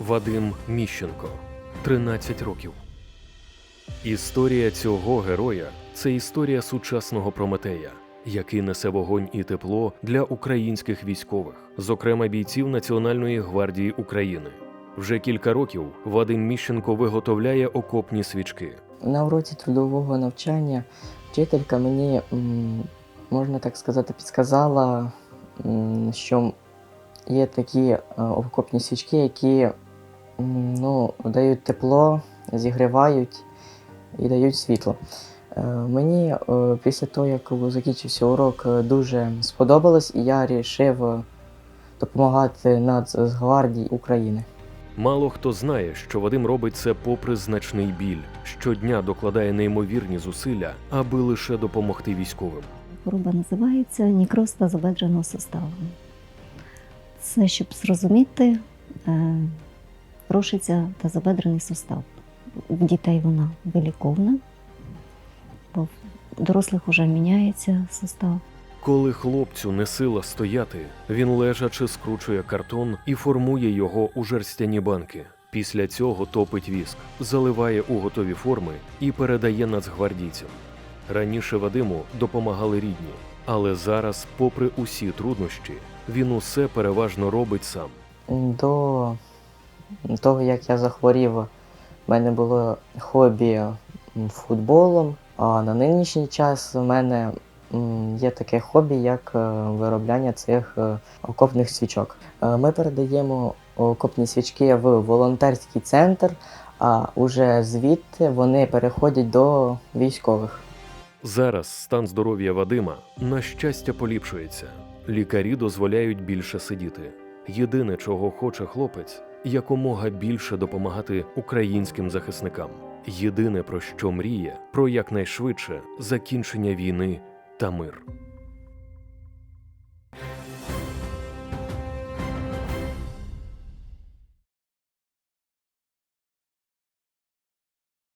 Вадим Міщенко, 13 років. Історія цього героя це історія сучасного Прометея, який несе вогонь і тепло для українських військових, зокрема бійців Національної гвардії України. Вже кілька років Вадим Міщенко виготовляє окопні свічки. На уроці трудового навчання вчителька мені, можна так сказати, підсказала, що є такі е, окопні свічки, які ну, дають тепло, зігрівають і дають світло. Е, Мені е, після того, як закінчився урок, е, дуже сподобалось, і я вирішив допомагати Нацгвардії України. Мало хто знає, що Вадим робить це попри значний біль, щодня докладає неймовірні зусилля, аби лише допомогти військовим. Хвороба називається нікроз тазобедреного суставу. Це, щоб зрозуміти, рушиться тазобедрений сустав. В дітей вона виліковна, бо в дорослих вже міняється сустав. Коли хлопцю не сила стояти, він лежачи скручує картон і формує його у жерстяні банки. Після цього топить віск, заливає у готові форми і передає нацгвардійцям. Раніше Вадиму допомагали рідні, але зараз, попри усі труднощі, він усе переважно робить сам. До того, як я захворів, в мене було хобі футболом, а на нинішній час у мене є таке хобі, як е, виробляння цих е, окопних свічок. Е, Ми передаємо окопні свічки в волонтерський центр, а уже звідти вони переходять до військових. Зараз стан здоров'я Вадима на щастя поліпшується. Лікарі дозволяють більше сидіти. Єдине, чого хоче хлопець, якомога більше допомагати українським захисникам. Єдине про що мріє про якнайшвидше закінчення війни та мир.